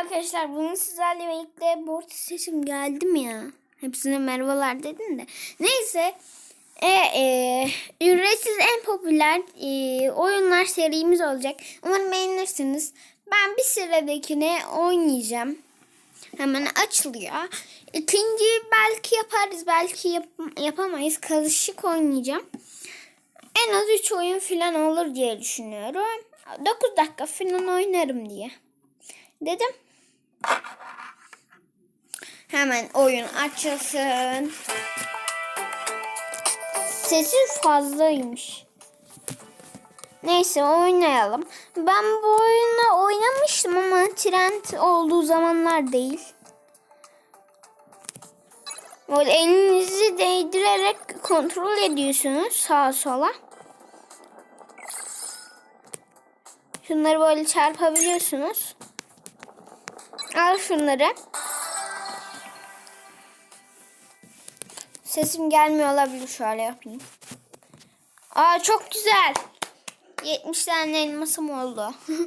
arkadaşlar. Bugün sizlerle birlikte board sesim geldi mi ya? Hepsine merhabalar dedim de. Neyse. E, e, ücretsiz en popüler e, oyunlar serimiz olacak. Umarım beğenirsiniz. Ben bir sıradakine oynayacağım. Hemen açılıyor. İkinci belki yaparız belki yap- yapamayız. Karışık oynayacağım. En az 3 oyun falan olur diye düşünüyorum. 9 dakika falan oynarım diye. Dedim. Hemen oyun açılsın. Sesi fazlaymış. Neyse oynayalım. Ben bu oyunu oynamıştım ama trend olduğu zamanlar değil. Böyle elinizi değdirerek kontrol ediyorsunuz sağa sola. Şunları böyle çarpabiliyorsunuz. Al şunları. Sesim gelmiyor olabilir. Şöyle yapayım. Aa çok güzel. 70 tane elmasım oldu.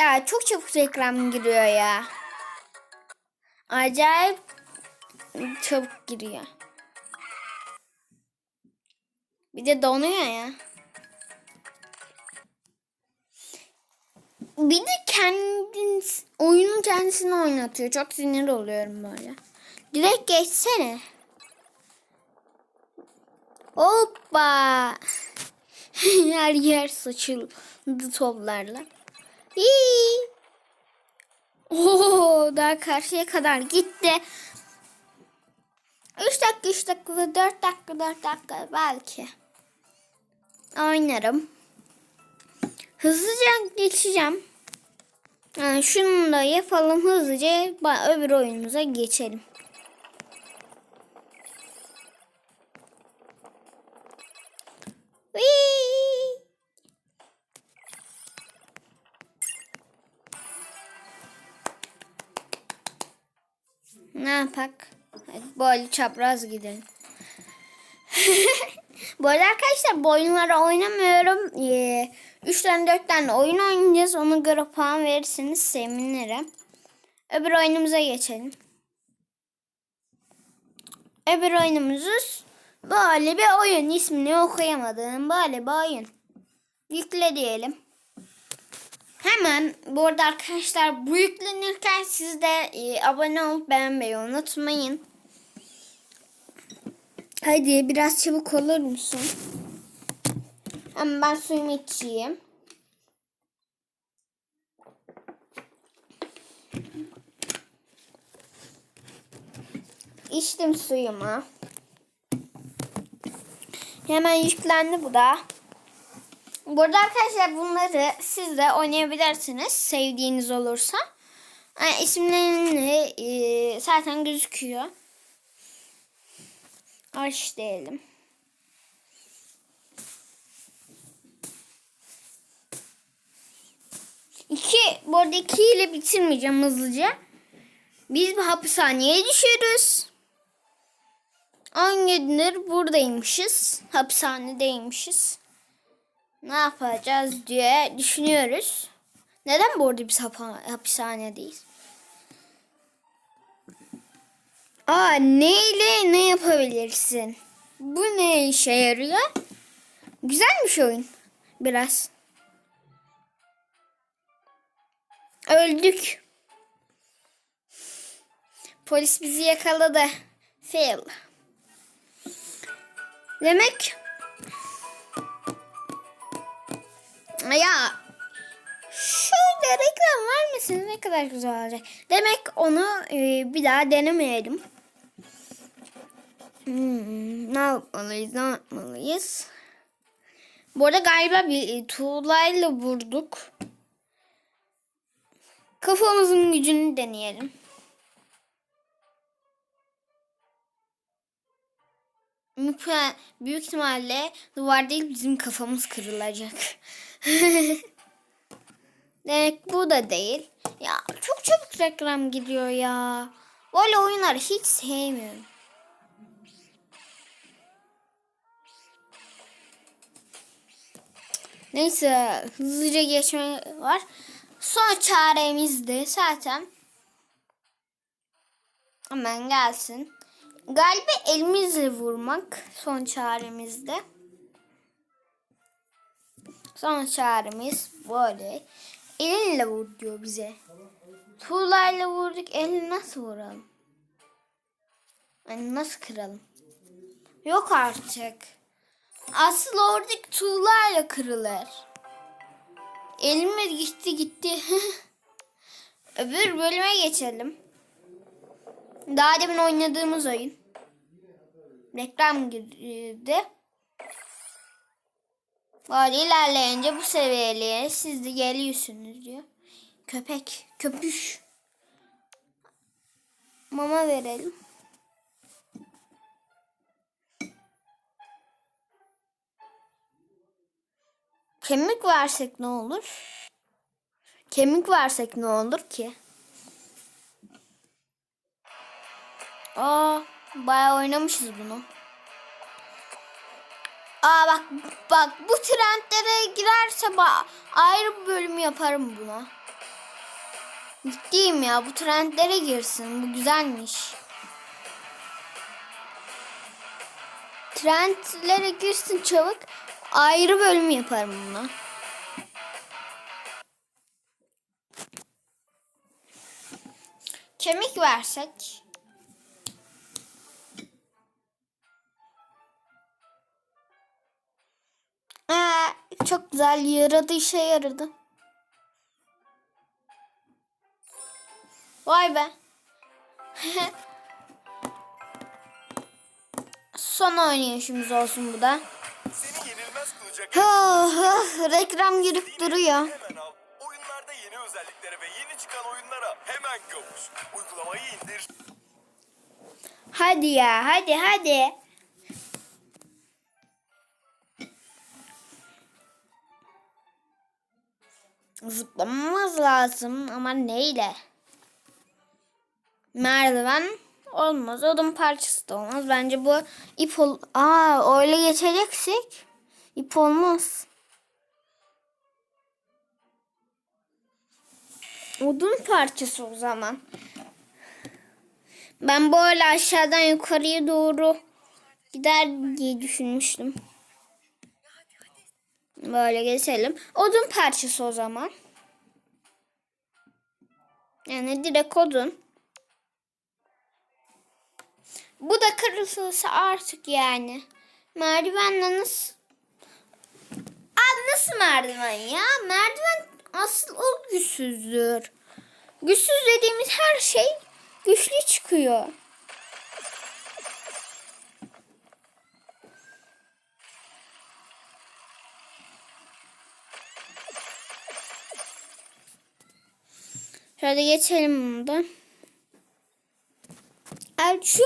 ya çok çabuk reklam giriyor ya. Acayip çabuk giriyor. Bir de donuyor ya. Bir de kendiniz oyunun kendisini oynatıyor. Çok sinir oluyorum böyle. Direkt geçsene. Hoppa. Her yer saçıldı toplarla. Hii. Oo, daha karşıya kadar gitti. 3 dakika, 3 dakika, 4 dakika, 4 dakika belki. Oynarım. Hızlıca geçeceğim. Yani şunu da yapalım hızlıca öbür oyunumuza geçelim. Ne yapak? Böyle çapraz gidelim. Bu arada arkadaşlar bu oyunları oynamıyorum. Ee, 3 tane 4 tane oyun oynayacağız. Ona göre puan verirseniz sevinirim. Öbür oyunumuza geçelim. Öbür oyunumuz böyle bir oyun. ismini okuyamadım. Böyle bir oyun. Yükle diyelim. Hemen bu arada arkadaşlar bu yüklenirken siz de e, abone olup beğenmeyi unutmayın. Hadi biraz çabuk olur musun? Ama ben suyumu içeyim. İçtim suyumu. Hemen yüklendi bu da. Burada arkadaşlar bunları siz de oynayabilirsiniz sevdiğiniz olursa. Yani isimlerini e, zaten gözüküyor. Aç diyelim. İki, bu arada iki ile bitirmeyeceğim hızlıca. Biz bir hapishaneye düşüyoruz. 10 gündür buradaymışız. Hapishanedeymişiz. Ne yapacağız diye düşünüyoruz. Neden bu arada biz hap- hapishanedeyiz? Aa neyle ne yapabilirsin? Bu ne işe yarıyor? Güzelmiş oyun. Biraz. Öldük. Polis bizi yakaladı. Fail. Demek ya şöyle reklam vermeseniz ne kadar güzel olacak. Demek onu e, bir daha denemeyelim. Hmm, ne yapmalıyız ne yapmalıyız? Bu arada galiba bir e, tuğlayla vurduk. Kafamızın gücünü deneyelim. Büyük ihtimalle duvar değil bizim kafamız kırılacak. Demek bu da değil. Ya çok çabuk reklam gidiyor ya. Böyle oyunları hiç sevmiyorum. Neyse hızlıca geçme var. Son çaremizdi zaten. Hemen gelsin. Galiba elimizle vurmak son çaremizde. Son çaremiz böyle. Elinle vur diyor bize. Tuğlayla vurduk. Elini nasıl vuralım? Yani nasıl kıralım? Yok artık. Asıl oradaki tuğlayla kırılır. Elime gitti gitti. Öbür bölüme geçelim. Daha demin oynadığımız oyun. Reklam girdi. Böyle ilerleyince bu seviyeliğe siz de geliyorsunuz diyor. Köpek, köpüş. Mama verelim. Kemik versek ne olur? Kemik versek ne olur ki? Aa, bayağı oynamışız bunu. Aa bak bak bu trendlere girerse ba- ayrı bir bölüm yaparım buna. Ciddiyim ya bu trendlere girsin. Bu güzelmiş. Trendlere girsin çabuk. Ayrı bölüm yaparım buna. Kemik versek. Aa, çok güzel yaradı işe yaradı. Vay be. Son oynayışımız olsun bu da. Kılacak Oh, reklam girip duruyor. Oyunlarda yeni özelliklere ve yeni çıkan oyunlara hemen kavuş. Uygulamayı indir. Hadi ya hadi hadi. Zıplamamız lazım ama neyle? Merdiven olmaz. Odun parçası da olmaz. Bence bu ip ol... Aa öyle geçeceksek ip olmaz. Odun parçası o zaman. Ben böyle aşağıdan yukarıya doğru gider diye düşünmüştüm. Böyle geçelim. Odun parçası o zaman. Yani direkt odun. Bu da kırılırsa artık yani. Merdivenle nasıl... Nasıl merdiven ya? Merdiven asıl o güçsüzdür. Güçsüz dediğimiz her şey güçlü çıkıyor. Şöyle geçelim bunu da. Evet şu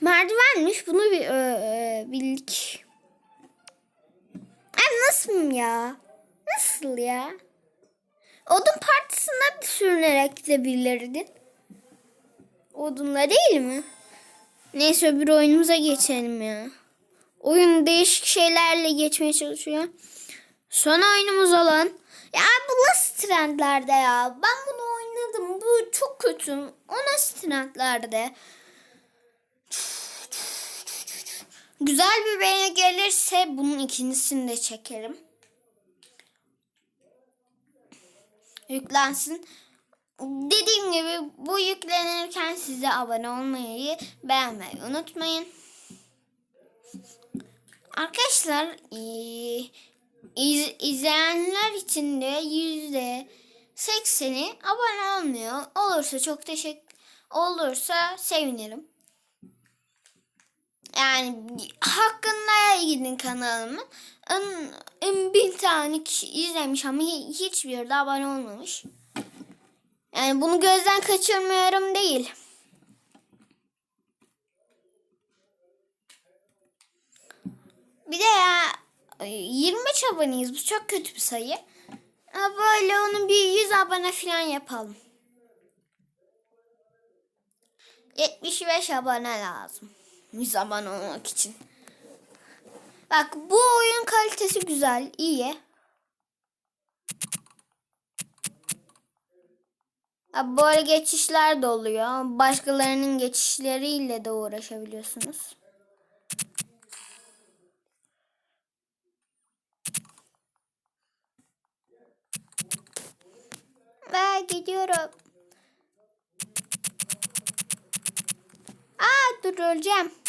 merdivenmiş. Bunu bir ö, ö, bildik. Ay nasıl ya? Nasıl ya? Odun partisine sürünerek gidebilirdin. Odunla değil mi? Neyse öbür oyunumuza geçelim ya. Oyun değişik şeylerle geçmeye çalışıyor. Son oyunumuz olan. Ya bu nasıl trendlerde ya? Ben bunu oynadım. Bu çok kötü. O nasıl trendlerde? Güzel bir beğeni gelirse bunun ikincisini de çekerim. Yüklensin. Dediğim gibi bu yüklenirken size abone olmayı, beğenmeyi unutmayın. Arkadaşlar eee, iz, izleyenler için de yüzde sekseni abone olmuyor. Olursa çok teşekkür olursa sevinirim. Yani hakkında gidin kanalımın. En, bin tane izlemiş ama hi- hiçbir de abone olmamış. Yani bunu gözden kaçırmıyorum değil. Bir de ya 25 aboneyiz. Bu çok kötü bir sayı. Böyle onu bir 100 abone falan yapalım. 75 abone lazım. 100 abone olmak için. Bak bu oyun kalitesi güzel, iyi. Böyle geçişler de oluyor. Başkalarının geçişleriyle de uğraşabiliyorsunuz. Ve gidiyorum. Aa dur öleceğim.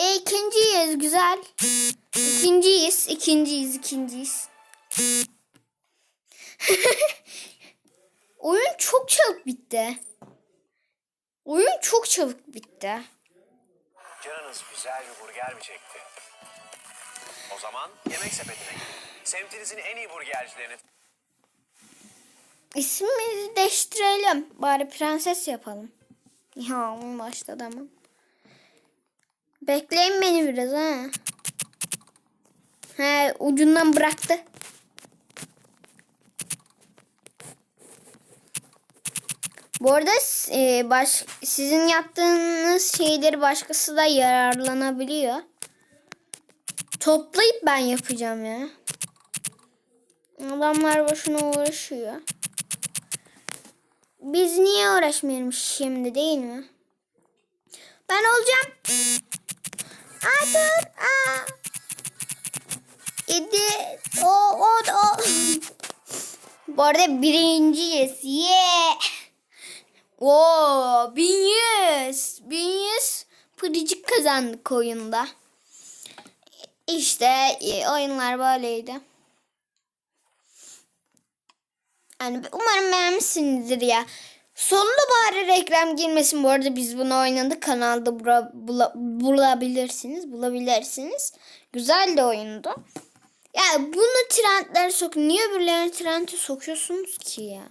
E, ikinciyiz güzel. İkinciyiz, ikinciyiz, ikinciyiz. Oyun çok çabuk bitti. Oyun çok çabuk bitti. Canınız güzel bir burger mi çekti? O zaman yemek sepetine gidin. Semtinizin en iyi burgercilerini İsmimizi değiştirelim. Bari prenses yapalım. Ya başladı ama. Bekleyin beni biraz ha. He ucundan bıraktı. Bu arada e, baş, sizin yaptığınız şeyleri başkası da yararlanabiliyor. Toplayıp ben yapacağım ya. Adamlar boşuna uğraşıyor. Biz niye uğraşmıyoruz şimdi değil mi? Ben olacağım. Aa dur. Aa. İdi. O o o. Bu arada birinciyiz. Yeah. Oo, 1100. 1100 pırıcık kazandık oyunda. İşte e, oyunlar böyleydi. Yani umarım beğenmişsinizdir ya. Sonunda bari reklam girmesin. Bu arada biz bunu oynadık. Kanalda bura- bula- bulabilirsiniz. Bulabilirsiniz. Güzel de oyundu. Ya bunu trendlere sok. Niye öbürlerini trende sokuyorsunuz ki ya?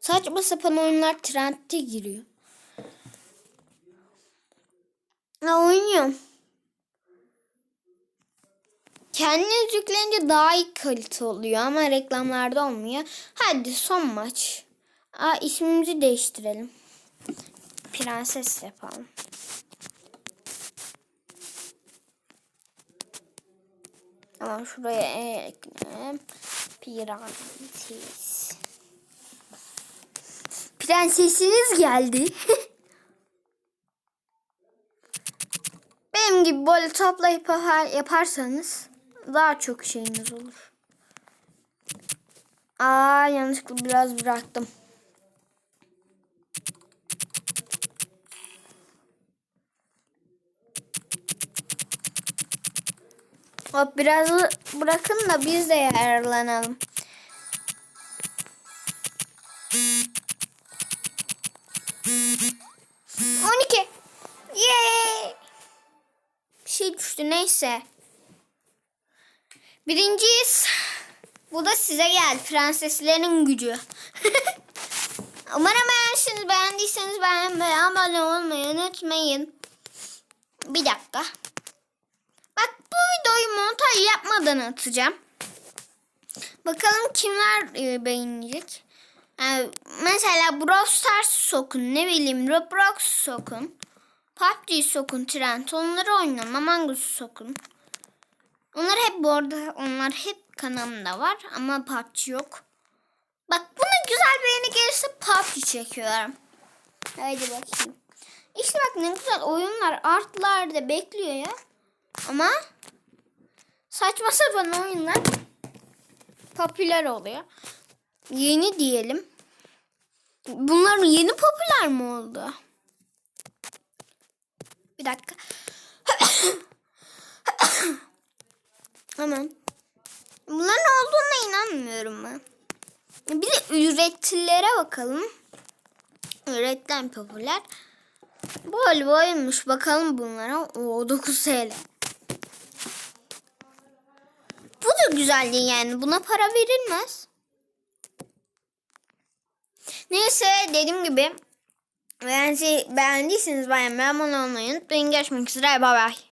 Saçma sapan oyunlar trendte giriyor. Ya oynuyorum. Kendiniz yükleyince daha iyi kalite oluyor ama reklamlarda olmuyor. Hadi son maç. Aa, ismimizi değiştirelim. Prenses yapalım. Tamam şuraya ekleyelim. Prenses. Prensesiniz geldi. Benim gibi böyle toplayıp yapar- yaparsanız daha çok şeyiniz olur. Aa yanlışlıkla biraz bıraktım. Hop biraz bırakın da biz de yararlanalım. On iki. Yay! Bir şey düştü neyse. Birinciyiz. Bu da size geldi. Prenseslerin gücü. Umarım beğenmişsiniz. Beğendiyseniz beğenmeyi, abone olmayı unutmayın. Bir dakika. Bu videoyu montaj yapmadan atacağım. Bakalım kimler e, beğenecek. Yani mesela Brawl Stars sokun. Ne bileyim Roblox sokun. PUBG sokun Trent. Onları oynayın. Among sokun. Onlar hep bu arada onlar hep kanalımda var ama PUBG yok. Bak buna güzel beğeni gelirse PUBG çekiyorum. Haydi bakayım. İşte bak ne güzel oyunlar artlarda bekliyor ya. Ama saçma sapan oyunlar popüler oluyor. Yeni diyelim. Bunlar yeni popüler mi oldu? Bir dakika. Hemen. Bunların olduğuna inanmıyorum ben. Bir de üretilere bakalım. Üretilen popüler. Bol boymuş. Bakalım bunlara. O 9 TL. Bu da güzel değil yani. Buna para verilmez. Neyse dediğim gibi beğendiyseniz beğenmeyi abone olmayı unutmayın. Görüşmek üzere. Bay bay.